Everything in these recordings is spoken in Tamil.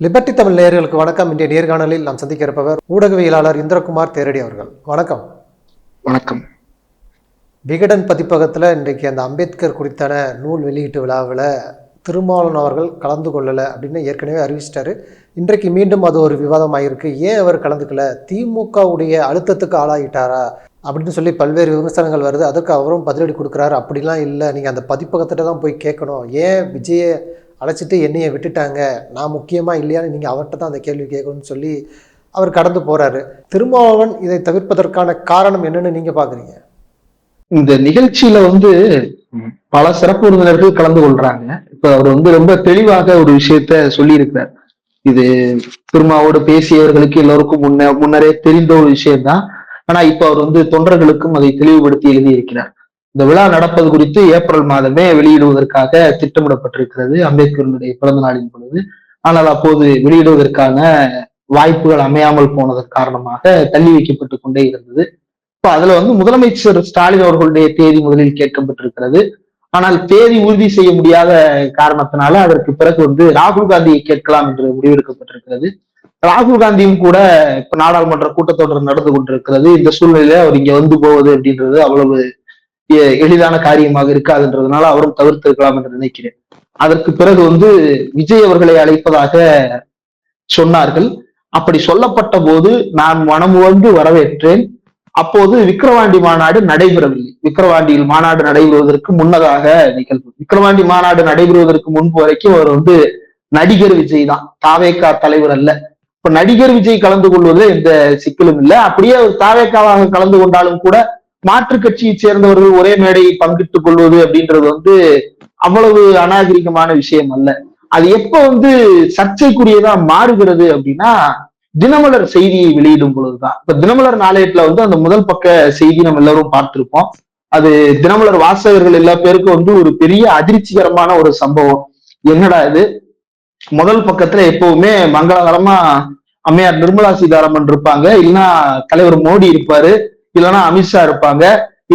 லிபர்டி தமிழ் நேயர்களுக்கு வணக்கம். இன்றைய நேர்காணலில் நாம் சந்திக்க இருப்பவர் ஊடகவியலாளர் இந்திரகுமார் தேரடி அவர்கள். வணக்கம். வணக்கம். விகடன் பதிப்பகத்தில் இன்றைக்கு அந்த அம்பேத்கர் குறித்தான நூல் வெளியீட்டு விழாவில் திருமாவளவன் அவர்கள் கலந்து கொள்ளலை அப்படின்னு ஏற்கனவே அறிவிச்சிட்டாரு. இன்றைக்கு மீண்டும் அது ஒரு விவாதமாயிருக்கு. ஏன் அவர் கலந்துக்கல? திமுகவுடைய அழுத்தத்துக்கு ஆளாகிட்டாரா அப்படின்னு சொல்லி பல்வேறு விமர்சனங்கள் வருது. அதுக்கு அவரும் பதிலடி கொடுக்குறாரு. அப்படிலாம் இல்லை. நீங்கள் அந்த பதிப்பகத்திட்ட தான் போய் கேட்கணும். ஏன் விஜயை அழைச்சிட்டு என்னையை விட்டுட்டாங்க நான் முக்கியமாக இல்லையான்னு நீங்கள் அவர்கிட்ட தான் அந்த கேள்வி கேட்கணும்னு சொல்லி அவர் கடந்து போகிறாரு திருமாவளவன் இதை தவிர்ப்பதற்கான காரணம் என்னன்னு நீங்கள் பார்க்குறீங்க இந்த நிகழ்ச்சியில வந்து பல சிறப்பு விருந்தினர்கள் கலந்து கொள்றாங்க. இப்ப அவர் வந்து ரொம்ப தெளிவாக ஒரு விஷயத்த சொல்லியிருக்கிறார். இது திருமாவோடு பேசியவர்களுக்கு எல்லோருக்கும் முன்ன முன்னரே தெரிந்த ஒரு விஷயம்தான். ஆனா இப்ப அவர் வந்து தொண்டர்களுக்கும் அதை தெளிவுபடுத்தி எழுதியிருக்கிறார். இந்த விழா நடப்பது குறித்து ஏப்ரல் மாதமே வெளியிடுவதற்காக திட்டமிடப்பட்டிருக்கிறது. அம்பேத்கருடைய பிறந்த நாளின் பொழுது. ஆனால் அப்போது வெளியிடுவதற்கான வாய்ப்புகள் அமையாமல் போனதன் காரணமாக தள்ளி வைக்கப்பட்டு கொண்டே இருந்தது. இப்ப அதுல வந்து முதலமைச்சர் ஸ்டாலின் அவர்களுடைய தேதி முதலில் கேட்கப்பட்டிருக்கிறது. ஆனால் தேதி உறுதி செய்ய முடியாத காரணத்தினால அதற்கு பிறகு வந்து ராகுல் காந்தியை கேட்கலாம் என்று முடிவெடுக்கப்பட்டிருக்கிறது. ராகுல் காந்தியும் கூட இப்ப நாடாளுமன்ற கூட்டத்தொடர் நடந்து கொண்டிருக்கிறது. இந்த சூழ்நிலையில அவர் இங்க வந்து போவது அப்படின்றது அவ்வளவு எளிதான காரியமாக இருக்காதுன்றதுனால அவரும் தவிர்த்திருக்கலாம் என்று நினைக்கிறேன். அதற்கு பிறகு வந்து விஜய் அவர்களை அழைப்பதாக சொன்னார்கள். அப்படி சொல்லப்பட்ட போது நான் மனமுவந்து வரவேற்றேன். அப்போது விக்கிரவாண்டி மாநாடு நடைபெறவில்லை. விக்கிரவாண்டியில் மாநாடு நடைபெறுவதற்கு முன்னதாக நிகழ்வு. விக்கிரவாண்டி மாநாடு நடைபெறுவதற்கு முன்பு வரைக்கும் அவர் வந்து நடிகர் விஜய் தான். தாவேக்கா தலைவர் அல்ல. இப்ப நடிகர் விஜய் கலந்து கொள்வதில் எந்த சிக்கலும் இல்லை. அப்படியே தாவேக்காவாக கலந்து கொண்டாலும் கூட மாற்று கட்சியை சேர்ந்தவர்கள் ஒரே மேடையை பங்கிட்டுக் கொள்வது அப்படின்றது வந்து அவ்வளவு அநாகரிகமான விஷயம் அல்ல. அது எப்ப வந்து சர்ச்சைக்குரியதா மாறுகிறது அப்படின்னா தினமலர் செய்தியை வெளியிடும் பொழுதுதான். இப்ப தினமலர் நாளேட்டுல வந்து அந்த முதல் பக்க செய்தி நம்ம எல்லாரும் பார்த்திருப்போம். அது தினமலர் வாசகர்கள் எல்லா பேருக்கும் வந்து ஒரு பெரிய அதிர்ச்சிகரமான ஒரு சம்பவம். என்னடா இது? முதல் பக்கத்துல எப்பவுமே மங்களகரமா அம்மையார் நிர்மலா சீதாராமன் இருப்பாங்க. இல்லைன்னா தலைவர் மோடி இருப்பாரு. இல்லைன்னா அமித்ஷா இருப்பாங்க.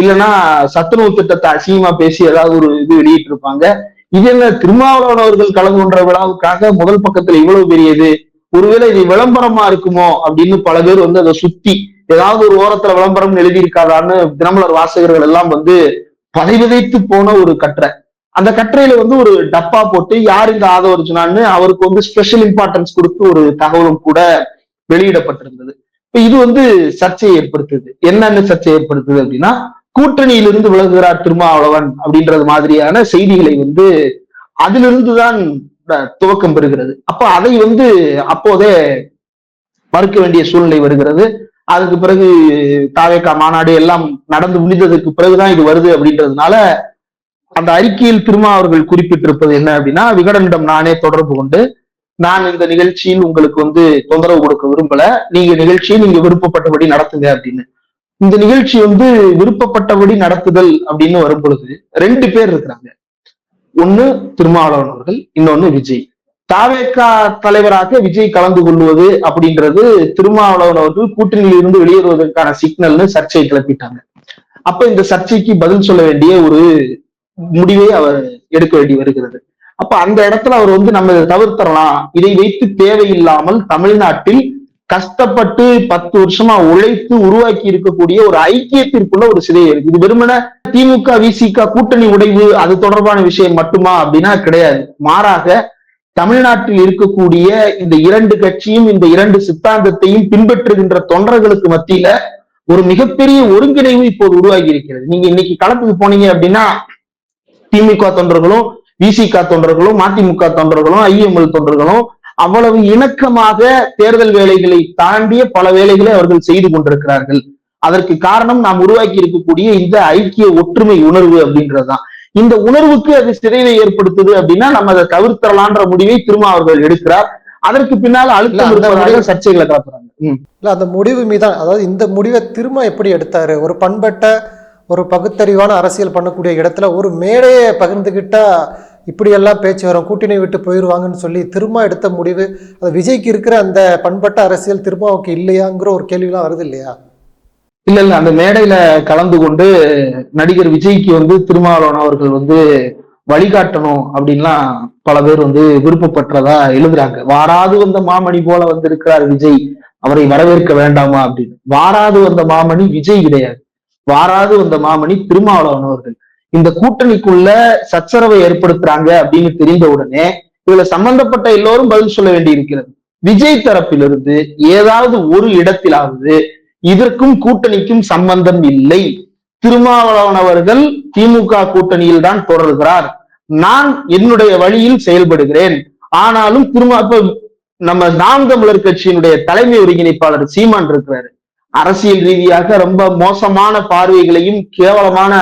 இல்லைன்னா சத்துணவு திட்டத்தை அசிங்கமா பேசி ஏதாவது ஒரு இது வெளியிட்டு இருப்பாங்க இது என்ன திருமாவளவன் அவர்கள் கலந்து கொண்ட விழாவுக்காக முதல் பக்கத்துல இவ்வளவு பெரியது? ஒருவேளை இது விளம்பரமா இருக்குமோ அப்படின்னு பல பேர் வந்து அதை சுத்தி ஏதாவது ஒரு ஓரத்துல விளம்பரம் எழுதியிருக்காதான்னு தினமலர் வாசகர்கள் எல்லாம் வந்து பதைவிதைத்து போன ஒரு கட்டுரை. அந்த கட்டுரையில வந்து ஒரு டப்பா போட்டு யார் இந்த ஆதவ அர்ஜுனான்னு அவருக்கு வந்து ஸ்பெஷல் இம்பார்ட்டன்ஸ் கொடுத்து ஒரு தகவலும் கூட வெளியிடப்பட்டிருந்தது. இப்ப இது வந்து சர்ச்சையை ஏற்படுத்துது. என்னென்ன சர்ச்சை ஏற்படுத்துது அப்படின்னா கூட்டணியிலிருந்து விலகுகிறார் திருமாவளவன் அப்படின்றது மாதிரியான செய்திகளை வந்து அதிலிருந்துதான் துவக்கம் பெறுகிறது. அப்ப அதை வந்து அப்போதே மறுக்க வேண்டிய சூழ்நிலை வருகிறது. அதுக்கு பிறகு தாவேக்கா மாநாடு எல்லாம் நடந்து முடிந்ததுக்கு பிறகுதான் இது வருது அப்படின்றதுனால அந்த அறிக்கையில் திருமா அவர்கள் குறிப்பிட்டிருப்பது என்ன அப்படின்னா விகடனிடம் நானே தொடர்பு கொண்டு நான் இந்த நிகழ்ச்சியில் உங்களுக்கு வந்து தொந்தரவு கொடுக்க விரும்பல. நீங்க நிகழ்ச்சியை நீங்க விருப்பப்பட்டபடி நடத்துங்க அப்படின்னு. இந்த நிகழ்ச்சி வந்து விருப்பப்பட்டபடி நடத்துதல் அப்படின்னு வரும் பொழுது ரெண்டு பேர் இருக்கிறாங்க. ஒண்ணு திருமாவளவன் அவர்கள் இன்னொன்னு விஜய். தாவேக்கா தலைவராக விஜய் கலந்து கொள்வது அப்படின்றது திருமாவளவன் அவர்கள் கூட்டணியில் இருந்து வெளியேறுவதற்கான சிக்னல்னு சர்ச்சையை கிளப்பிட்டாங்க. அப்ப இந்த சர்ச்சைக்கு பதில் சொல்ல வேண்டிய ஒரு முடிவை அவர் எடுக்க வேண்டி வருகிறது. அப்ப அந்த இடத்துல அவர் வந்து நம்ம இதை தவிர்த்தரலாம் இதை வைத்து தேவையில்லாமல் தமிழ்நாட்டில் கஷ்டப்பட்டு பத்து வருஷமா உழைத்து உருவாக்கி இருக்கக்கூடிய ஒரு ஐக்கியத்திற்குள்ள ஒரு சிதை இருக்கு. இது வெறுமன திமுக விசிக கூட்டணி உடைவு அது தொடர்பான விஷயம் மட்டுமா அப்படின்னா கிடையாது. மாறாக தமிழ்நாட்டில் இருக்கக்கூடிய இந்த இரண்டு கட்சியும் இந்த இரண்டு சித்தாந்தத்தையும் பின்பற்றுகின்ற தொண்டர்களுக்கு மத்தியில ஒரு மிகப்பெரிய ஒருங்கிணைவு இப்போது உருவாகி இருக்கிறது. நீங்க இன்னைக்கு களத்துக்கு போனீங்க அப்படின்னா திமுக தொண்டர்களும் விசிக தொண்டர்களும் மதிமுக தொண்டர்களும் ஐஎம்எல் தொண்டர்களும் அவ்வளவு இணக்கமாக தேர்தல் வேலைகளை தாண்டிய பல வேலைகளை அவர்கள் செய்து கொண்டிருக்கிறார்கள். அதற்கு காரணம் நாம் உருவாக்கி இருக்கக்கூடிய இந்த ஐக்கிய ஒற்றுமை உணர்வு அப்படின்றதுதான். இந்த உணர்வுக்கு அது சிதைவை ஏற்படுத்துது அப்படின்னா நம்ம அதை தவிர்த்தரலான்ற முடிவை திரும்ப அவர்கள் எடுக்கிறார். அதற்கு பின்னால் அழுத்தம் சர்ச்சைகளை கிளப்புறாங்க ம். இல்லை அந்த முடிவு மீதான் அதாவது இந்த முடிவை திரும்ப எப்படி எடுத்தாரு? ஒரு பண்பட்ட ஒரு பகுத்தறிவான அரசியல் பண்ணக்கூடிய இடத்துல ஒரு மேடையை பகிர்ந்துக்கிட்டா இப்படியெல்லாம் பேச்சு வரும். கூட்டணி விட்டு போயிடுவாங்கன்னு சொல்லி திரும்ப எடுத்த முடிவு அது விஜய்க்கு இருக்கிற அந்த பண்பட்ட அரசியல் திருமாவுக்கு இல்லையாங்கிற ஒரு கேள்விலாம் வருது இல்லையா? இல்ல இல்ல. அந்த மேடையில கலந்து கொண்டு நடிகர் விஜய்க்கு வந்து திருமாவளவன் அவர்கள் வந்து வழிகாட்டணும் அப்படின்லாம் பல பேர் வந்து விருப்பப்பட்டதா எழுதுறாங்க. வாராது வந்த மாமணி போல வந்திருக்கிறார் விஜய். அவரை வரவேற்க வேண்டாமா அப்படின்னு. வாராது வந்த மாமணி விஜய் கிடையாது. வாராது வந்த மாமணி திருமாவளவன் அவர்கள். இந்த கூட்டணிக்குள்ள சச்சரவை ஏற்படுத்துறாங்க அப்படின்னு தெரிந்த உடனே இதுல சம்பந்தப்பட்ட எல்லோரும் பதில் சொல்ல வேண்டி இருக்கிறது விஜய் தரப்பிலிருந்து ஏதாவது ஒரு இடத்திலாவது இதற்கும் கூட்டணிக்கும் சம்பந்தம் இல்லை. திருமாவளவனவர்கள் திமுக கூட்டணியில் தான் தொடர்கிறார். நான் என்னுடைய வழியில் செயல்படுகிறேன். ஆனாலும் திருமா இப்ப நம்ம நாம் தமிழர் கட்சியினுடைய தலைமை ஒருங்கிணைப்பாளர் சீமான் இருக்கிறாரு. அரசியல் ரீதியாக ரொம்ப மோசமான பார்வைகளையும் கேவலமான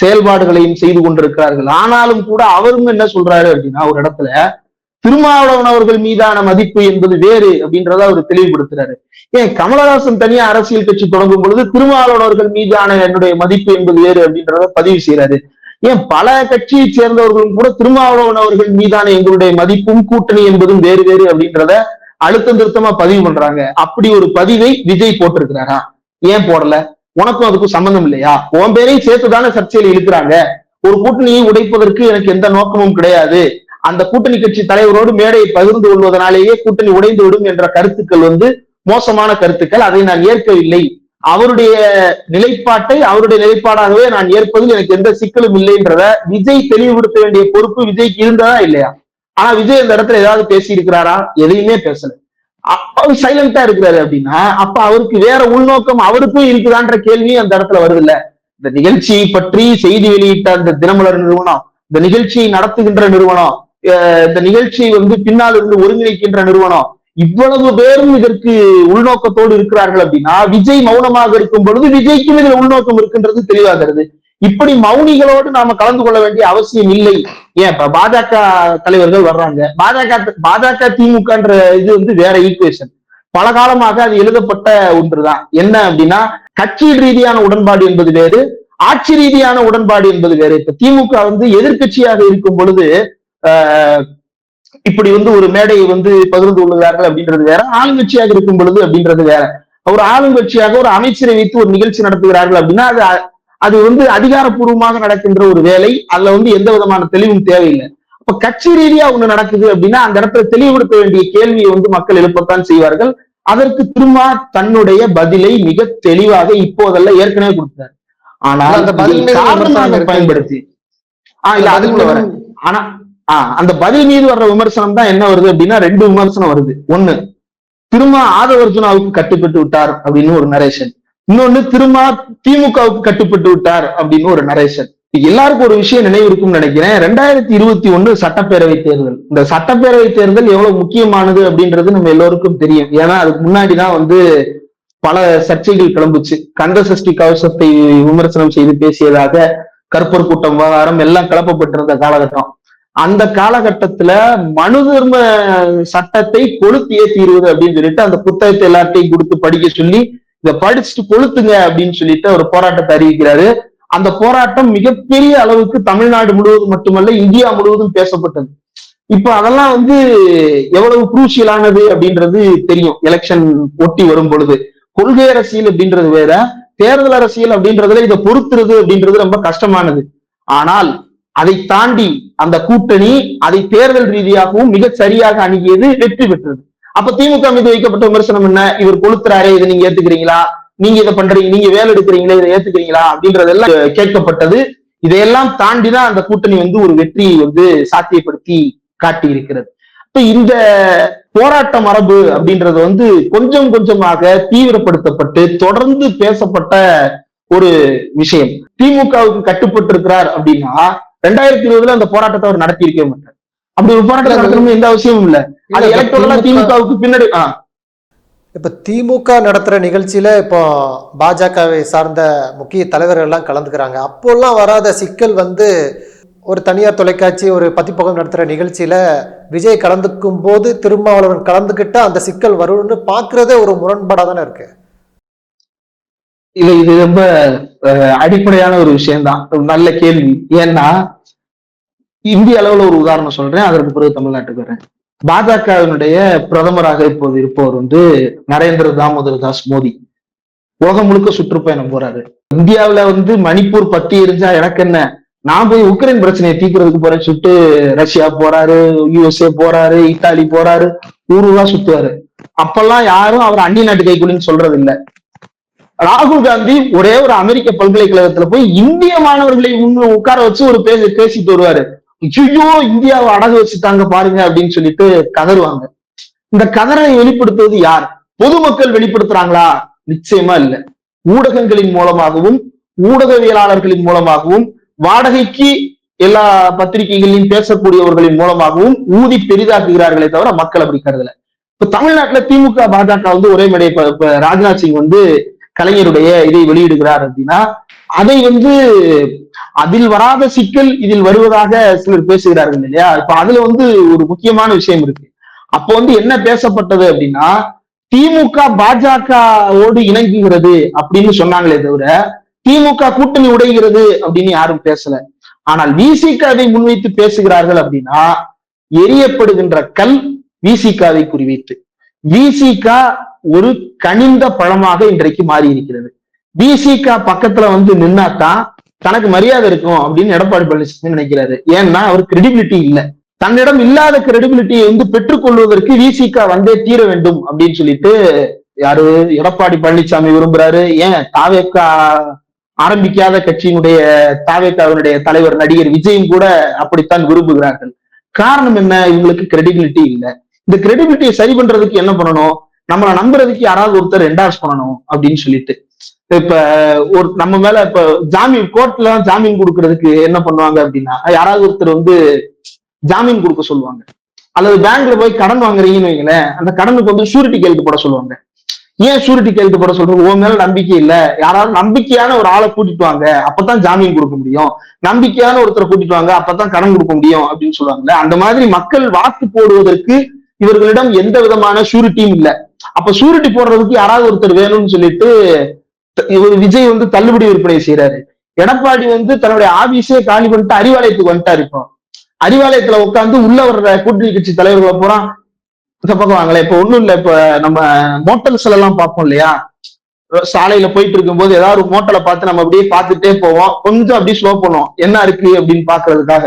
செயல்பாடுகளையும் செய்து கொண்டிருக்கிறார்கள். ஆனாலும் கூட அவரும் என்ன சொல்றாரு அப்படின்னா ஒரு இடத்துல திருமாவளவன் அவர்கள் மீதான மதிப்பு என்பது வேறு அப்படின்றத அவர் தெளிவுபடுத்துறாரு. ஏன்? கமலஹாசன் தனியா அரசியல் கட்சி தொடங்கும் பொழுது திருமாவளவன் அவர்கள் மீதான என்னுடைய மதிப்பு என்பது வேறு அப்படின்றத பதிவு செய்யறாரு ஏன்? பல கட்சியை சேர்ந்தவர்களும் கூட திருமாவளவன் அவர்கள் மீதான எங்களுடைய மதிப்பும் கூட்டணி என்பதும் வேறு வேறு அப்படின்றத அழுத்தம் திருத்தமா பதிவு பண்றாங்க. அப்படி ஒரு பதிவை விஜய் போட்டிருக்கிறாரா? ஏன் போடல? உனக்கும் அதுக்கும் சம்பந்தம் இல்லையா? உன் பேரையும் சேர்த்துதானே சர்ச்சையில் இழுக்கிறாங்க. ஒரு கூட்டணியை உடைப்பதற்கு எனக்கு எந்த நோக்கமும் கிடையாது. அந்த கூட்டணி கட்சி தலைவரோடு மேடையை பகிர்ந்து கொள்வதனாலேயே கூட்டணி உடைந்து விடும் என்ற கருத்துக்கள் வந்து மோசமான கருத்துக்கள். அதை நான் ஏற்கவில்லை. அவருடைய நிலைப்பாட்டை அவருடைய நிலைப்பாடாகவே நான் ஏற்பதில் எனக்கு எந்த சிக்கலும் இல்லைன்றத விஜய் தெளிவுபடுத்த வேண்டிய பொறுப்பு விஜய்க்கு இருந்ததா இல்லையா? ஆனா விஜய் இந்த இடத்துல ஏதாவது பேசி இருக்கிறாரா எதையுமே பேசல. அவர் சைலண்டா இருக்கிறாரு அப்படின்னா அப்ப அவருக்கு வேற உள்நோக்கம் அவருக்கும் இருக்குதான்ற கேள்வி அந்த இடத்துல வருது இல்ல இந்த நிகழ்ச்சியை பற்றி செய்தி வெளியிட்ட அந்த தினமலர் நிறுவனம் இந்த நிகழ்ச்சியை நடத்துகின்ற நிறுவனம் இந்த நிகழ்ச்சியை வந்து பின்னால் இருந்து ஒருங்கிணைக்கின்ற நிறுவனம் இவ்வளவு பேரும் இதற்கு உள்நோக்கத்தோடு இருக்கிறார்கள் அப்படின்னா விஜய் மௌனமாக இருக்கும் பொழுது விஜய்க்கும் இதுல உள்நோக்கம் இருக்குன்றது தெளிவாகிறது. இப்படி மௌனிகளோடு நாம கலந்து கொள்ள வேண்டிய அவசியம் இல்லை. ஏன் இப்ப பாஜக தலைவர்கள் வர்றாங்க. பாஜக பாஜக திமுகன்ற இது வந்து வேற ஈக்குவேஷன் பல காலமாக அது எழுதப்பட்ட ஒன்றுதான். என்ன அப்படின்னா கட்சி ரீதியான உடன்பாடு என்பது வேறு ஆட்சி ரீதியான உடன்பாடு என்பது வேறு. இப்ப திமுக வந்து எதிர்க்கட்சியாக இருக்கும் பொழுது ஆஹ் இப்படி வந்து ஒரு மேடையை வந்து பகிர்ந்து கொள்கிறார்கள் அப்படின்றது வேற. ஆளுங்கட்சியாக இருக்கும் பொழுது அப்படின்றது வேற. ஒரு ஆளுங்கட்சியாக ஒரு அமைச்சரை வைத்து ஒரு நிகழ்ச்சி நடத்துகிறார்கள் அப்படின்னா அது அது வந்து அதிகாரப்பூர்வமாக நடக்கின்ற ஒரு வேலை அதுல வந்து எந்த விதமான தெளிவும் தேவையில்லை. அப்ப கட்சி ரீதியா ஒண்ணு நடக்குது அப்படின்னா அந்த இடத்துல தெளிவுபடுத்த வேண்டிய கேள்வியை வந்து மக்கள் எழுப்பத்தான் செய்வார்கள். அதற்கு திரும்ப தன்னுடைய பதிலை மிக தெளிவாக இப்போதல்ல ஏற்கனவே கொடுத்தார். ஆனால் அந்த காரணமாக. பயன்படுத்தி ஆஹ் இல்ல அதுக்குள்ள வரேன். ஆனா ஆஹ் அந்த பதில் மீது வர்ற விமர்சனம் தான் என்ன வருது அப்படின்னா ரெண்டு விமர்சனம் வருது. ஒண்ணு திரும்ப ஆதவர்ஜுனாவுக்கு கட்டுப்பட்டு விட்டார் அப்படின்னு ஒரு நரேஷன் இன்னொன்னு திரும்ப திமுகவுக்கு கட்டுப்பட்டு விட்டார் அப்படின்னு ஒரு நரேஷன் எல்லாருக்கும் ஒரு விஷயம் நினைவு இருக்கும்னு நினைக்கிறேன். ரெண்டாயிரத்தி இருபத்தி ஒண்ணு சட்டப்பேரவை தேர்தல். இந்த சட்டப்பேரவை தேர்தல் எவ்வளவு முக்கியமானது அப்படின்றது நம்ம எல்லோருக்கும் தெரியும். ஏன்னா அதுக்கு முன்னாடிதான் வந்து பல சர்ச்சைகள் கிளம்புச்சு. கந்த சஷ்டி கவசத்தை விமர்சனம் செய்து பேசியதாக கற்பர் கூட்டம் விவகாரம் எல்லாம் கிளப்பப்பட்டிருந்த காலகட்டம். அந்த காலகட்டத்துல மனு தர்ம சட்டத்தை கொளுத்தியே தீர்வது அப்படின்னு சொல்லிட்டு அந்த புத்தகத்தை எல்லார்ட்டையும் கொடுத்து படிக்க சொல்லி இதை படிச்சுட்டு கொளுத்துங்க அப்படின்னு சொல்லிட்டு ஒரு போராட்டத்தை அறிவிக்கிறாரு. அந்த போராட்டம் மிகப்பெரிய அளவுக்கு தமிழ்நாடு முழுவதும் மட்டுமல்ல இந்தியா முழுவதும் பேசப்பட்டது. இப்ப அதெல்லாம் வந்து எவ்வளவு குரூசியலானது அப்படின்றது தெரியும். எலெக்ஷன் ஒட்டி வரும் பொழுது. கொள்கை அரசியல் அப்படின்றது வேற தேர்தல் அரசியல் அப்படின்றதுல இதை பொறுத்துறது அப்படின்றது ரொம்ப கஷ்டமானது. ஆனால் அதை தாண்டி அந்த கூட்டணி அதை தேர்தல் ரீதியாகவும் மிக சரியாக அணுகியது வெற்றி பெற்றது. அப்ப திமுக மீது வைக்கப்பட்ட விமர்சனம் என்ன? இவர் கொளுத்துறாரு இதை நீங்க ஏத்துக்கிறீங்களா? நீங்க இதை பண்றீங்க நீங்க வேலை எடுக்கிறீங்களா இதை ஏத்துக்கிறீங்களா? அப்படின்றதெல்லாம் கேட்கப்பட்டது. இதையெல்லாம் தாண்டிதான் அந்த கூட்டணி வந்து ஒரு வெற்றியை வந்து சாத்தியப்படுத்தி காட்டி இருக்கிறது இப்ப இந்த போராட்ட மரபு அப்படின்றது வந்து கொஞ்சம் கொஞ்சமாக தீவிரப்படுத்தப்பட்டு தொடர்ந்து பேசப்பட்ட ஒரு விஷயம். திமுகவுக்கு கட்டுப்பட்டு இருக்கிறார் அப்படின்னா ரெண்டாயிரத்தி இருபதுல அந்த போராட்டத்தை அவர் நடத்தி மாட்டார். அப்படி ஒரு போராட்டம் நடத்தணும்னு எந்த அவசியமும் இல்ல. அது எலக்ட்ரலா திமுக திமுகவுக்கு பின்னாடி இப்ப திமுக நடத்துற நிகழ்ச்சியில இப்போ பாஜகவை சார்ந்த முக்கிய தலைவர்கள் எல்லாம் கலந்துக்கிறாங்க. அப்போல்லாம் வராத சிக்கல் வந்து ஒரு தனியார் தொலைக்காட்சி ஒரு பதிப்பகம் நடத்துற நிகழ்ச்சியில விஜய் கலந்துக்கும் போது திருமாவளவன் கலந்துக்கிட்டா அந்த சிக்கல் வரும்னு பார்க்கறதே ஒரு முரண்பாடா தானே இருக்கு. இது இது ரொம்ப அடிப்படையான ஒரு விஷயம்தான். ஒரு நல்ல கேள்வி. ஏன்னா இந்திய அளவுல ஒரு உதாரணம் சொல்றேன். அதற்கு பிறகு தமிழ்நாட்டுக்கு வரேன் பாஜகவினுடைய பிரதமராக இப்போது இருப்பவர் வந்து நரேந்திர தாமோதர் தாஸ் மோடி. உலகம் முழுக்க சுற்றுப்பயணம் போறாரு. இந்தியாவுல வந்து மணிப்பூர் பத்தி எரிஞ்சா எனக்கு என்ன? நான் போய் உக்ரைன் பிரச்சனையை தீர்க்கறதுக்கு போறேன்னு சொல்லிட்டு ரஷ்யா போறாரு யுஎஸ்ஏ போறாரு இத்தாலி போறாரு ஊர் சுத்துவாரு. அப்பெல்லாம் யாரும் அவர் அந்நிய நாட்டு கைக்குள்ளின்னு சொல்றது இல்ல ராகுல் காந்தி ஒரே ஒரு அமெரிக்க பல்கலைக்கழகத்துல போய் இந்திய மாணவர்களை உட்கார வச்சு ஒரு பேசி பேசிட்டு வருவாரு. ஐயோ இந்தியாவை அடகு வச்சுட்டாங்க பாருங்க அப்படின்னு சொல்லிட்டு கதறுவாங்க. இந்த கதரை வெளிப்படுத்துவது யார்? பொதுமக்கள் வெளிப்படுத்துறாங்களா? நிச்சயமா இல்ல. ஊடகங்களின் மூலமாகவும் ஊடகவியலாளர்களின் மூலமாகவும் வாடகைக்கு எல்லா பத்திரிகைகளிலும் பேசக்கூடியவர்களின் மூலமாகவும் ஊதி பெரிதாக்குகிறார்களே தவிர மக்கள் அப்படி கருதல. இப்ப தமிழ்நாட்டுல திமுக பாஜக வந்து ஒரே மேடை இப்ப ராஜ்நாத் சிங் வந்து கலைஞருடைய இதை வெளியிடுகிறார் அப்படின்னா அதை வந்து அதில் வராத சிக்கல் இதில் வருவதாக சிலர் பேசுகிறார்கள் இல்லையா? இப்ப அதுல வந்து ஒரு முக்கியமான விஷயம் இருக்கு. அப்போ வந்து என்ன பேசப்பட்டது அப்படின்னா திமுக பாஜகவோடு இணங்குகிறது அப்படின்னு சொன்னாங்களே தவிர திமுக கூட்டணி உடைகிறது அப்படின்னு யாரும் பேசல. ஆனால் விசிகாவை முன்வைத்து பேசுகிறார்கள் அப்படின்னா எரியப்படுகின்ற கல் விசிகாவை குறிவைத்து. விசிகா ஒரு கனிந்த பழமாக இன்றைக்கு மாறி இருக்கிறது விசிகா பக்கத்துல வந்து நின்னாத்தான் தனக்கு மரியாதை இருக்கும் அப்படின்னு எடப்பாடி பழனிசாமி நினைக்கிறாரு. ஏன்னா அவர் கிரெடிபிலிட்டி இல்ல. தன்னிடம் இல்லாத கிரெடிபிலிட்டியை வந்து பெற்றுக்கொள்வதற்கு விசிகா வந்தே தீர வேண்டும் அப்படின்னு சொல்லிட்டு யாரு? எடப்பாடி பழனிசாமி விரும்புறாரு. ஏன்? தாவேக்கா ஆரம்பிக்காத கட்சியினுடைய தாவேக்காவினுடைய தலைவர் நடிகர் விஜயும் கூட அப்படித்தான் விரும்புகிறார்கள். காரணம் என்ன? இவங்களுக்கு கிரெடிபிலிட்டி இல்ல. இந்த கிரெடிபிலிட்டியை சரி பண்றதுக்கு என்ன பண்ணணும்? நம்மளை நம்புறதுக்கு யாராவது ஒருத்தர் என்டார்ஸ் பண்ணணும் அப்படின்னு சொல்லிட்டு. இப்ப ஒரு நம்ம மேல இப்ப ஜாமீன் கோர்ட்ல ஜாமீன் கொடுக்கறதுக்கு என்ன பண்ணுவாங்க அப்படின்னா யாராவது ஒருத்தர் வந்து ஜாமீன் கொடுக்க சொல்லுவாங்க. அல்லது பேங்க்ல போய் கடன் வாங்குறீங்கன்னு வைங்களேன் அந்த கடனுக்கு வந்து ஷூரிட்டி கையெழுத்து போட சொல்லுவாங்க. ஏன் ஷூரிட்டி கையெழுத்து போட சொல்றது உன் மேல நம்பிக்கை இல்ல. யாராவது நம்பிக்கையான ஒரு ஆளை கூட்டிட்டு வாங்க அப்பதான் ஜாமீன் கொடுக்க முடியும். நம்பிக்கையான ஒருத்தரை கூட்டிட்டு வாங்க அப்பதான் கடன் கொடுக்க முடியும் அப்படின்னு சொல்லுவாங்கல்ல அந்த மாதிரி மக்கள் வாக்கு போடுவதற்கு இவர்களிடம் எந்த விதமான ஷூரிட்டியும் இல்ல. அப்ப ஷூரிட்டி போடுறதுக்கு யாராவது ஒருத்தர் வேணும்னு சொல்லிட்டு இவர் விஜய் வந்து தள்ளுபடி விற்பனை செய்யறாரு எடப்பாடி வந்து தன்னுடைய ஆபீஸே காலி பண்ணிட்டு அறிவாலயத்துக்கு வந்துட்டாரு இப்போ. அறிவாலயத்துல உட்காந்து உள்ள வர்ற கூட்டணி கட்சி தலைவர்களை பூரா இந்த பக்கம் வாங்கல. இப்ப ஒண்ணும் இல்ல இப்ப நம்ம மோட்டல்ஸ் எல்லாம் பார்ப்போம் இல்லையா? சாலையில போயிட்டு இருக்கும்போது ஏதாவது ஒரு மோட்டலை பார்த்து நம்ம அப்படியே பார்த்துட்டே போவோம். கொஞ்சம் அப்படியே ஸ்லோ பண்ணுவோம். என்ன இருக்கு அப்படின்னு பாக்குறதுக்காக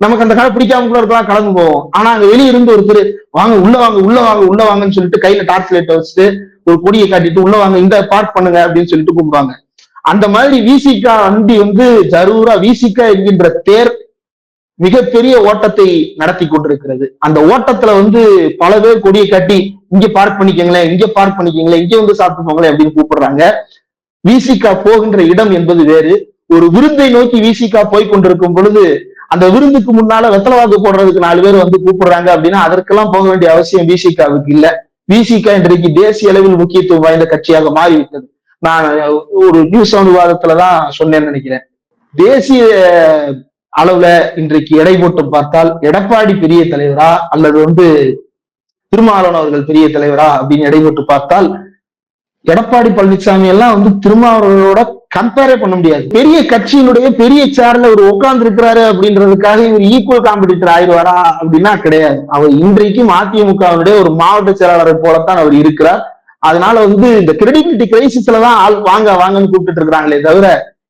நமக்கு அந்த கடை பிடிக்காம கூட இருக்கலாம் கடந்து போவோம். ஆனா அங்க வெளிய இருந்து ஒருத்தர் வாங்க உள்ள வாங்க உள்ள வாங்க உள்ள வாங்கன்னு சொல்லிட்டு கையில டார்ச் லைட் வச்சுட்டு ஒரு கொடியை காட்டிட்டு உள்ள வாங்க இந்த பார்க் பண்ணுங்க அப்படின்னு சொல்லிட்டு கூப்பிடுவாங்க. அந்த மாதிரி விசிகா வண்டி வந்து ஜரூரா விசிகா என்கின்ற தேர் மிகப்பெரிய ஓட்டத்தை நடத்தி கொண்டிருக்கிறது. அந்த ஓட்டத்துல வந்து பல பேர் கொடியை கட்டி இங்க பார்க் பண்ணிக்கங்களேன் இங்க பார்க் பண்ணிக்கங்களேன் இங்க வந்து சாப்பிட்டு போங்களேன் அப்படின்னு கூப்பிடுறாங்க. விசிகா போகின்ற இடம் என்பது வேறு. ஒரு விருந்தை நோக்கி விசிகா போய் கொண்டிருக்கும் பொழுது அந்த விருந்துக்கு முன்னால வெத்தலவாக்கு போடுறதுக்கு நாலு பேர் வந்து கூப்பிடுறாங்க அப்படின்னா அதற்கெல்லாம் போக வேண்டிய அவசியம் விசிகாவுக்கு இல்ல. விசிகா இன்றைக்கு தேசிய அளவில் முக்கியத்துவம் வாய்ந்த கட்சியாக மாறிவிட்டது. நான் ஒரு நியூஸ் விவாதத்துலதான் சொன்னேன்னு நினைக்கிறேன். தேசிய அளவுல இன்றைக்கு எடை போட்டு பார்த்தால் எடப்பாடி பெரிய தலைவரா அல்லது வந்து திருமாவளவன் அவர்கள் பெரிய தலைவரா அப்படின்னு எடை போட்டு பார்த்தால் எடப்பாடி பழனிசாமி எல்லாம் வந்து திருமாவளவனோட கம்பேரே பண்ண முடியாது. பெரிய கட்சியினுடைய பெரிய சேர்ல ஒரு உட்கார்ந்து இருக்கிறாரு அப்படின்றதுக்காக இவர் ஈக்குவல் காம்படிட்டர் ஆயிடுவாரா அப்படின்னா கிடையாது. அவர் இன்றைக்கும் அதிமுகவினுடைய ஒரு மாவட்ட செயலாளரை போலத்தான் அவர் இருக்கிறார். அதனால வந்து இந்த கிரெடிபிலிட்டி கிரைசிஸ்ல தான் ஆள் வாங்க வாங்கன்னு கூப்பிட்டு இருக்கிறாங்களே தவிர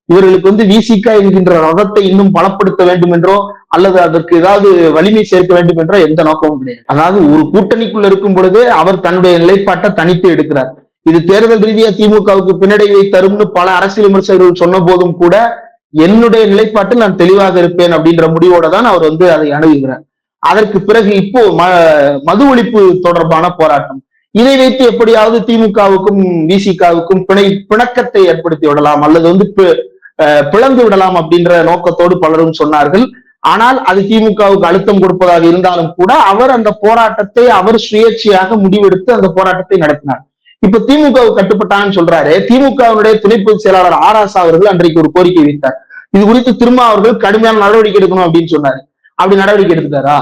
இவர்களுக்கு வந்து விசிகா என்கின்ற ரதத்தை இன்னும் பலப்படுத்த வேண்டும் என்றோ அல்லது அதற்கு ஏதாவது வலிமை சேர்க்க வேண்டும் என்றோ எந்த நோக்கமும் கிடையாது. அதாவது ஒரு கூட்டணிக்குள்ள இருக்கும் பொழுதே அவர் தன்னுடைய நிலைப்பாட்டை தனித்து எடுக்கிறார். இது தேர்தல் ரீதியா திமுகவுக்கு பின்னடைவை தரும்னு பல அரசியல் விமர்சகர்கள் சொன்ன போதும் கூட என்னுடைய நிலைப்பாட்டில் நான் தெளிவாக இருப்பேன் அப்படின்ற முடிவோட தான் அவர் வந்து அதை அணுகுகிறார். அதற்கு பிறகு இப்போ ம மது ஒழிப்பு தொடர்பான போராட்டம். இதை வைத்து எப்படியாவது திமுகவுக்கும் விசிகாவுக்கும் பிணை பிணக்கத்தை ஏற்படுத்தி விடலாம் அல்லது வந்து பிளந்து விடலாம் அப்படின்ற நோக்கத்தோடு பலரும் சொன்னார்கள். ஆனால் அது திமுகவுக்கு அழுத்தம் கொடுப்பதாக இருந்தாலும் கூட அவர் அந்த போராட்டத்தை அவர் சுயேட்சையாக முடிவெடுத்து அந்த போராட்டத்தை நடத்தினார். இப்ப திமுகவுக்கு கட்டுப்பட்டான்னு சொல்றாரு. திமுகவினுடைய துணை பொதுச் செயலாளர் ஆராசா அவர்கள் அன்றைக்கு ஒரு கோரிக்கை வைத்தார் இது குறித்து திரும்ப அவர்கள் கடுமையான நடவடிக்கை எடுக்கணும் அப்படின்னு சொன்னாரு. அப்படி நடவடிக்கை எடுத்துட்டாரா?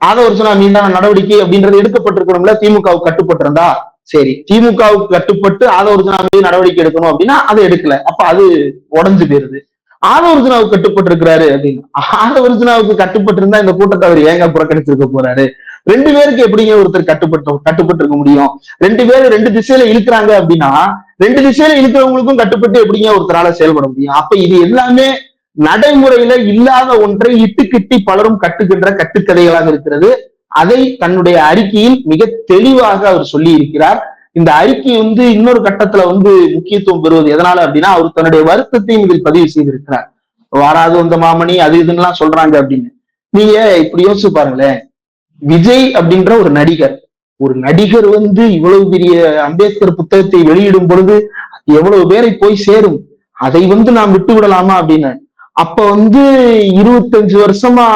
ஆதவர்சனா மீதான நடவடிக்கை அப்படின்றது எடுக்கப்பட்டிருக்கணும்ல திமுகவுக்கு கட்டுப்பட்டிருந்தா? சரி திமுகவுக்கு கட்டுப்பட்டு ஆதவர்ஜனா மீது நடவடிக்கை எடுக்கணும் அப்படின்னா அதை எடுக்கல. அப்ப அது உடஞ்சு போயிருது. ஆதவர்ஜுனாவுக்கு கட்டுப்பட்டு இருக்கிறாரு அப்படின்னு. ஆதவர்ஜுனாவுக்கு கட்டுப்பட்டு இருந்தா இந்த கூட்டத்தை அவர் ஏங்க புறக்கணிச்சிருக்க போறாரு? ரெண்டு பேருக்கு எப்படிங்க ஒருத்தர் கட்டுப்பட்டு கட்டுப்பட்டு இருக்க முடியும்? ரெண்டு பேரும் ரெண்டு திசையில இழுக்கிறாங்க அப்படின்னா ரெண்டு திசையில இழுக்கிறவங்களுக்கும் கட்டுப்பட்டு எப்படிங்க ஒருத்தரால செயல்பட முடியும்? அப்ப இது எல்லாமே நடைமுறையில இல்லாத ஒன்றை இட்டுக்கிட்டி பலரும் கட்டுகின்ற கட்டுக்கதைகளாக இருக்கிறது. அதை தன்னுடைய அறிக்கையில் மிக தெளிவாக அவர் சொல்லி இருக்கிறார் இந்த அறிக்கை வந்து இன்னொரு கட்டத்துல வந்து முக்கியத்துவம் பெறுவது எதனால அப்படின்னா அவர் தன்னுடைய வருத்தத்தையும் இதில் பதிவு செய்திருக்கிறார். வாராது வந்த மாமணி அது இதுன்னு எல்லாம் சொல்றாங்க அப்படின்னு. நீங்க இப்படி யோசிச்சு பாருங்களேன். விஜய் அப்படின்ற ஒரு நடிகர். ஒரு நடிகர் வந்து இவ்வளவு பெரிய அம்பேத்கர் புத்தகத்தை வெளியிடும் பொழுது எவ்வளவு பேரை போய் சேரும்? அதை வந்து நாம் விட்டு விடலாமா அப்படின்னு. அப்ப வந்து இருபத்தஞ்சு வருஷமா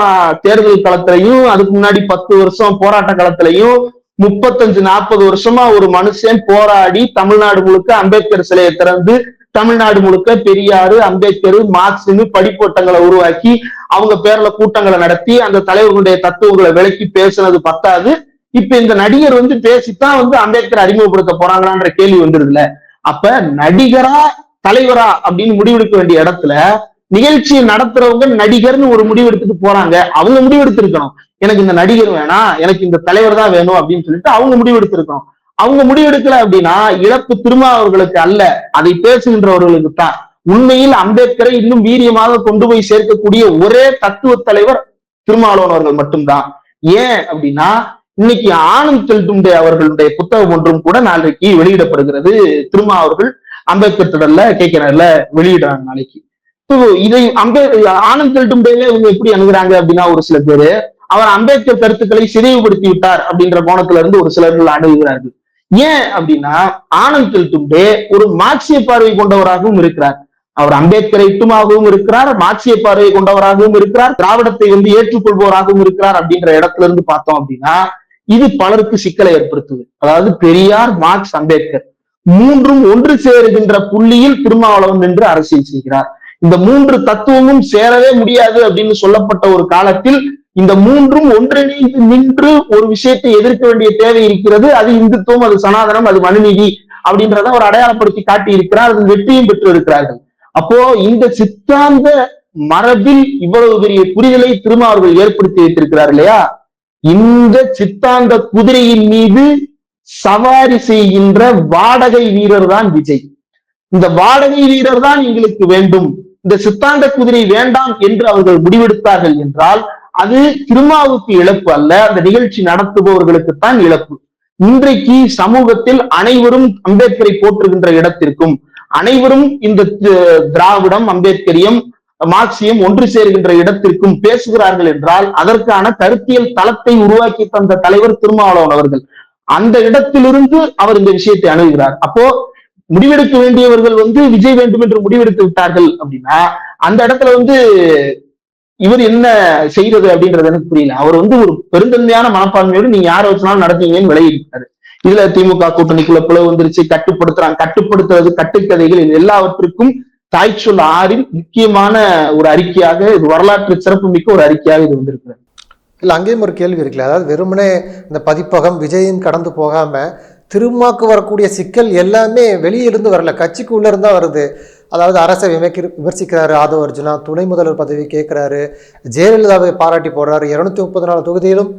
தேர்தல் களத்திலையும் அதுக்கு முன்னாடி பத்து வருஷம் போராட்ட களத்திலையும் முப்பத்தஞ்சு நாற்பது வருஷமா ஒரு மனுஷன் போராடி தமிழ்நாடு முழுக்க அம்பேத்கர் சிலையை திறந்து தமிழ்நாடு முழுக்க பெரியாரு அம்பேத்கர் மார்க்ஸ்னு படிப்போட்டங்களை உருவாக்கி அவங்க பேர்ல கூட்டங்களை நடத்தி அந்த தலைவர்களுடைய தத்துவங்களை விளக்கி பேசுனது பத்தாது. இப்ப இந்த நடிகர் வந்து பேசித்தான் வந்து அம்பேத்கர் அறிமுகப்படுத்த போறாங்களான்ற கேள்வி வந்துருதுல அப்ப நடிகரா தலைவரா அப்படின்னு முடிவெடுக்க வேண்டிய இடத்துல நிகழ்ச்சியை நடத்துறவங்க நடிகர்னு ஒரு முடிவு எடுத்துட்டு போறாங்க. அவங்க முடிவு எடுத்திருக்கணும் எனக்கு இந்த நடிகர் வேணாம் எனக்கு இந்த தலைவர் தான் வேணும் அப்படின்னு சொல்லிட்டு அவங்க முடிவு எடுத்திருக்கணும் அவங்க முடிவெடுக்கல அப்படின்னா இழப்பு திருமாவர்களுக்கு அல்ல. அதை பேசுகின்றவர்களுக்கு தான் உண்மையில் அம்பேத்கரை இன்னும் வீரியமாக கொண்டு போய் சேர்க்கக்கூடிய ஒரே தத்துவ தலைவர் திருமாவளவன் அவர்கள் மட்டும்தான். ஏன் அப்படின்னா இன்னைக்கு ஆனந்த் செல்டுண்டே அவர்களுடைய புத்தகம் ஒன்றும் கூட நாளைக்கு வெளியிடப்படுகிறது. திருமா அவர்கள் அம்பேத்கர் திடல்ல கேட்கிறார்ல வெளியிடுறாங்க நாளைக்கு. இதை அம்பே ஆனந்த் செல்டுண்டேல இவங்க எப்படி அணுகிறாங்க அப்படின்னா ஒரு சில பேரு அவர் அம்பேத்கர் கருத்துக்களை சிதைவுபடுத்தி விட்டார் அப்படின்ற கோணத்துல இருந்து ஒரு சிலர்கள் அணுகுகிறார்கள். ஏன் அப்படின்னா ஆனந்த் செல்டுண்டே ஒரு மார்க்சிய பார்வை கொண்டவராகவும் இருக்கிறார். அவர் அம்பேத்கர் இட்டுமாகவும் இருக்கிறார் மாட்சிய பார்வை கொண்டவராகவும் இருக்கிறார் திராவிடத்தை வந்து ஏற்றுக்கொள்பவராகவும் இருக்கிறார் அப்படின்ற இடத்துல இருந்து பார்த்தோம் அப்படின்னா இது பலருக்கு சிக்கலை ஏற்படுத்துது. அதாவது பெரியார் மார்க்ஸ் அம்பேத்கர் மூன்றும் ஒன்று சேருகின்ற புள்ளியில் திருமாவளவன் நின்று அரசியல் செய்கிறார். இந்த மூன்று தத்துவமும் சேரவே முடியாது அப்படின்னு சொல்லப்பட்ட ஒரு காலத்தில் இந்த மூன்றும் ஒன்றிணைந்து நின்று ஒரு விஷயத்தை எதிர்க்க வேண்டிய தேவை இருக்கிறது. அது இந்துத்துவம் அது சனாதனம் அது மனுநீதி அப்படின்றத அவர் அடையாளப்படுத்தி காட்டி இருக்கிறார் அதன் வெற்றியும் பெற்று இருக்கிறார்கள் அப்போ இந்த சித்தாந்த மரபில் இவ்வளவு பெரிய புரிதலை திருமாவர்கள் ஏற்படுத்தி வைத்திருக்கிறார் இல்லையா? இந்த சித்தாந்த குதிரையின் மீது சவாரி செய்கின்ற வாடகை வீரர் தான் விஜய். இந்த வாடகை வீரர் தான் எங்களுக்கு வேண்டும். இந்த சித்தாந்த குதிரை வேண்டாம் என்று அவர்கள் முடிவெடுத்தார்கள் என்றால் அது திருமாவுக்கு இழப்பு அல்ல அந்த நிகழ்ச்சி நடத்துபவர்களுக்குத்தான் இழப்பு. இன்றைக்கு சமூகத்தில் அனைவரும் அம்பேத்கரை போற்றுகின்ற இடத்திற்கும் அனைவரும் இந்த திராவிடம் அம்பேத்கரியம் மார்க்சியம் ஒன்று சேர்கின்ற இடத்திற்கும் பேசுகிறார்கள் என்றால் அதற்கான கருத்தியல் தளத்தை உருவாக்கி தந்த தலைவர் திருமாவளவன் அவர்கள். அந்த இடத்திலிருந்து அவர் இந்த விஷயத்தை அணுகுகிறார். அப்போ முடிவெடுக்க வேண்டியவர்கள் வந்து விஜய் வேண்டும் என்று முடிவெடுத்து விட்டார்கள் அப்படின்னா அந்த இடத்துல வந்து இவர் என்ன செய்யறது அப்படின்றது எனக்கு புரியல. அவர் வந்து ஒரு பெருந்தன்மையான மனப்பான்மையோடு நீங்க யாரை வச்சுனாலும் நடத்தீங்கன்னு விலகிட்டாரு இதுல திமுக கூட்டணிக்குள்ள பிளவு வந்துருச்சு. கட்டுப்படுத்துறாங்க. கட்டுப்படுத்துறது கட்டுக்கதைகள் இது எல்லாவற்றுக்கும் சொல் ஆறின் முக்கியமான ஒரு அறிக்கையாக இது வரலாற்று சிறப்புமிக்க ஒரு அறிக்கையாக இது வந்திருக்கிறது. இல்லை அங்கேயும் ஒரு கேள்வி இருக்குல்ல. அதாவது வெறுமனே இந்த பதிப்பகம் விஜயின் கடந்து போகாம திருமாக்கு வரக்கூடிய சிக்கல் எல்லாமே வெளியிலிருந்து வரல. கட்சிக்கு உள்ள இருந்தா வருது. அதாவது அரசை விமர்க்கி விமர்சிக்கிறாரு ஆதவ அர்ஜுனா. துணை முதல்வர் பதவி கேட்கிறாரு. ஜெயலலிதாவை பாராட்டி போடுறாரு. இருநூத்தி முப்பத்தி நாலு தொகுதியிலும்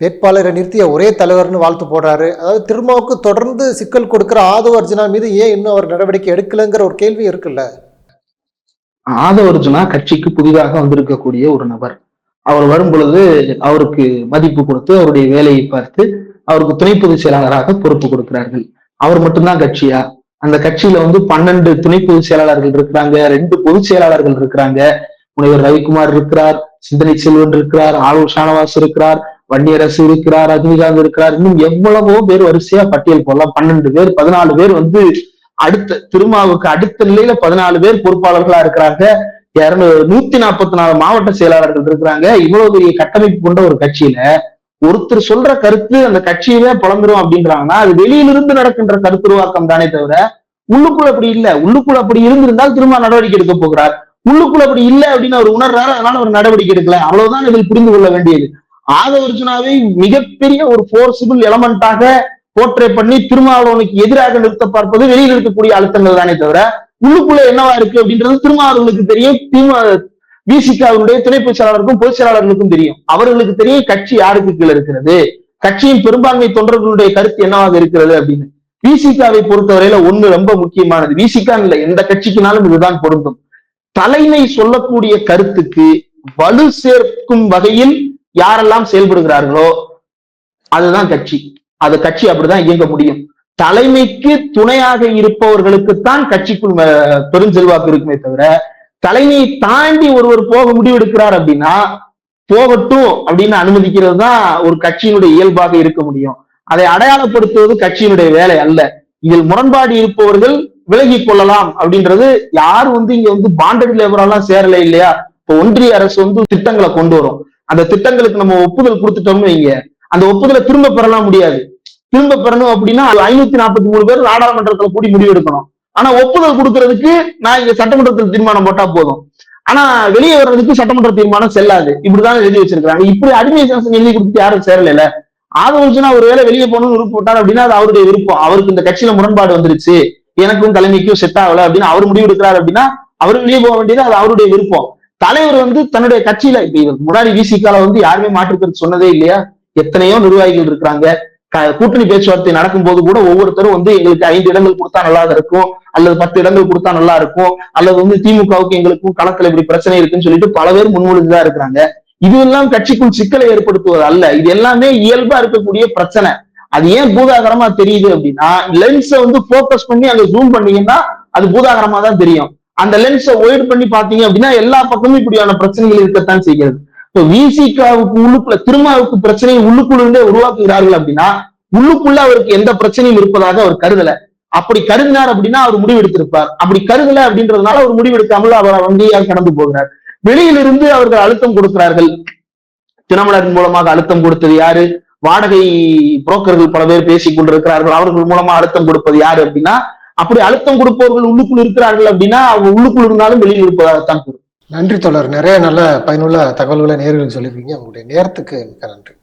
வேட்பாளரை நிறுத்திய ஒரே தலைவர்னு வாழ்த்து போடுறாரு. அதாவது திருமாவுக்கு தொடர்ந்து சிக்கல் கொடுக்கிற ஆதவ அர்ஜுனா மீது ஏன் இன்னும் அவர் நடவடிக்கை எடுக்கலைங்கிற ஒரு கேள்வி இருக்குல்ல? ஆதவர்ஜுனா கட்சிக்கு புதிதாக வந்திருக்கக்கூடிய ஒரு நபர். அவர் வரும் பொழுது அவருக்கு மதிப்பு கொடுத்து அவருடைய வேலையை பார்த்து அவருக்கு துணை பொதுச் செயலாளராக பொறுப்பு கொடுக்கிறார்கள். அவர் மட்டும்தான் கட்சியா? அந்த கட்சியில வந்து பன்னெண்டு துணை பொதுச் செயலாளர்கள் இருக்கிறாங்க ரெண்டு பொதுச் செயலாளர்கள் இருக்கிறாங்க. முனைவர் ரவிக்குமார் இருக்கிறார் சிந்தனை செல்வன் இருக்கிறார் ஆளுநர் ஷானவாஸ் இருக்கிறார். வன்னியரசு இருக்கிறார் ரஜினிகாந்த் இருக்கிறார் இன்னும் எவ்வளவோ பேர் வரிசையா பட்டியல் போடலாம். பன்னெண்டு பேர் பதினாலு பேர் வந்து அடுத்த திருமாவுக்கு அடுத்த நிலையில பதினாலு பேர் பொறுப்பாளர்களா இருக்கிறாங்க. இருநூறு நூத்தி நாற்பத்தி நாலு மாவட்ட செயலாளர்கள் இருக்கிறாங்க. இவ்வளவு பெரிய கட்டமைப்பு கொண்ட ஒரு கட்சியில ஒருத்தர் சொல்ற கருத்து அந்த கட்சியவே புலம்பெறும் அப்படின்றாங்கன்னா அது வெளியிலிருந்து நடக்கின்ற கருத்துருவாக்கம் தானே தவிர உள்ளுக்குள்ள அப்படி இல்ல. உள்ளுக்குள்ள அப்படி இருந்திருந்தால் திரும்ப நடவடிக்கை எடுக்க போகிறார். உள்ளுக்குள்ள அப்படி இல்ல அப்படின்னு அவர் உணர்றாரு? அதனால அவர் நடவடிக்கை எடுக்கல. அவ்வளவுதான் இதில் புரிந்து கொள்ள வேண்டியது. ஆதவர்ஜுனாவை மிகப்பெரிய ஒரு போர்சிபிள் எலமெண்டாக போர்ட்ரே பண்ணி திருமாவளவனுக்கு எதிராக நிறுத்த பார்ப்பது வெளியில் இருக்கக்கூடிய அழுத்தங்கள் தானே தவிர உள்ளுக்குள்ள என்னவா இருக்கு அப்படின்றது திருமாவளவனுக்கு தெரியும் திமுக விசிகாவுடைய துணை பொதுச் செயலாளருக்கும் பொதுச் செயலாளர்களுக்கும் தெரியும். அவர்களுக்கு தெரியும் கட்சி யாருக்கு கீழே இருக்கிறது. கட்சியின் பெரும்பான்மை தொண்டர்களுடைய கருத்து என்னவாக இருக்கிறது அப்படின்னு. விசிகாவை பொறுத்தவரையில ஒண்ணு ரொம்ப முக்கியமானது. விசிகா இல்ல எந்த கட்சிக்குனாலும் இதுதான் பொருந்தும். தலைமை சொல்லக்கூடிய கருத்துக்கு வலு சேர்க்கும் வகையில் யாரெல்லாம் செயல்படுகிறார்களோ அதுதான் கட்சி. அது கட்சி அப்படிதான் இயங்க முடியும். தலைமைக்கு துணையாக இருப்பவர்களுக்குத்தான் கட்சிக்குள் பெருஞ்செல்வாக்கு இருக்குமே தவிர தலைமையை தாண்டி ஒருவர் போக முடிவெடுக்கிறார் அப்படின்னா போகட்டும் அப்படின்னு அனுமதிக்கிறது தான் ஒரு கட்சியினுடைய இயல்பாக இருக்க முடியும். அதை அடையாளப்படுத்துவது கட்சியினுடைய வேலை அல்ல. இதில் முரண்பாடு இருப்பவர்கள் விலகி கொள்ளலாம் அப்படின்றது யார் வந்து இங்க வந்து பாண்டட் லேபரெல்லாம் சேரல இல்லையா? இப்போ ஒன்றிய அரசு வந்து திட்டங்களை கொண்டு வரும். அந்த திட்டங்களுக்கு நம்ம ஒப்புதல் கொடுத்துட்டோம்னு வைங்க. அந்த ஒப்புதலை திரும்ப பெறலாம் முடியாது. திரும்ப பெறணும் அப்படின்னா ஐநூத்தி நாற்பத்தி மூணு பேர் நாடாளுமன்றத்துல கூடி முடிவெடுக்கணும் ஆனா ஒப்புதல் கொடுக்கறதுக்கு நான் இங்க சட்டமன்றத்தில் தீர்மானம் போட்டா போதும். ஆனா வெளியே வர்றதுக்கு சட்டமன்ற தீர்மானம் செல்லாது. இப்படிதான் எழுதி வச்சிருக்காங்க இப்படி அடிமை சாசனம் எழுதி கொடுத்து யாரும் சேரல ஆதவர்ஜுனா ஒரு வேளை வெளியே போகணும்னு விருப்பம் போட்டார் அப்படின்னா அது அவருடைய விருப்பம். அவருக்கு இந்த கட்சியில முரண்பாடு வந்துருச்சு. எனக்கும் தலைமைக்கும் செட் ஆகல அப்படின்னு அவர் முடிவு எடுக்கிறாரு அப்படின்னா அவர் வெளியே போக வேண்டியது அது அவருடைய விருப்பம். தலைவர் வந்து தன்னுடைய கட்சியில இப்ப இவர் முன்னாடி விசிகால வந்து யாருமே மாற்றுக்கிறது சொன்னதே இல்லையா? எத்தனையோ நிர்வாகிகள் இருக்கிறாங்க. கூட்டணி பேச்சுவார்த்தை நடக்கும்போது கூட ஒவ்வொருத்தரும் வந்து எங்களுக்கு ஐந்து இடங்கள் கொடுத்தா நல்லா இருக்கும் அல்லது பத்து இடங்கள் கொடுத்தா நல்லா இருக்கும் அல்லது வந்து திமுகவுக்கு எங்களுக்கும் களத்துல இப்படி பிரச்சனை இருக்குன்னு சொல்லிட்டு பல பேர் முன்மொழிந்துதான் இருக்கிறாங்க. இது எல்லாம் கட்சிக்குள் சிக்கலை ஏற்படுத்துவது அல்ல. இது எல்லாமே இயல்பா இருக்கக்கூடிய பிரச்சனை. அது ஏன் பூதாகரமா தெரியுது அப்படின்னா லென்ஸை வந்து போக்கஸ் பண்ணி அங்க ஜூம் பண்ணீங்கன்னா அது பூதாகரமா தான் தெரியும். அந்த லென்ஸை ஒயிட் பண்ணி பாத்தீங்க அப்படின்னா எல்லா பக்கமும் இப்படியான பிரச்சனைகள் இருக்கத்தான் செய்கிறது. இப்போ விசிகாவுக்கு உள்ளுக்குள்ள திருமாவுக்கு பிரச்சனையை உள்ளுக்குள்ளே உருவாக்குகிறார்கள் அப்படின்னா உள்ளுக்குள்ள அவருக்கு எந்த பிரச்சனையும் இருப்பதாக அவர் கருதல. அப்படி கருதினார் அப்படின்னா அவர் முடிவு எடுத்திருப்பார் அப்படி கருதல அப்படின்றதுனால அவர் முடிவெடுக்காமல் அவர் வங்கியாக கடந்து போகிறார். வெளியிலிருந்து அவர்கள் அழுத்தம் கொடுக்கிறார்கள். தினமலரின் மூலமாக அழுத்தம் கொடுத்தது யாரு? வாடகை புரோக்கர்கள் பல பேர் பேசிக் கொண்டிருக்கிறார்கள். அவர்கள் மூலமா அழுத்தம் கொடுப்பது யாரு அப்படின்னா அப்படி அழுத்தம் கொடுப்பவர்கள் உள்ளுக்குள் இருக்கிறார்கள் அப்படின்னா அவங்க உள்ளுக்குள் இருந்தாலும் வெளியில் இருப்பதாகத்தான் நன்றி தொடர் நிறைய நல்ல பயனுள்ள தகவல்களை நேர்களுக்கு சொல்லியிருக்கீங்க. உங்களுடைய நேரத்துக்கு மிக்க நன்றி.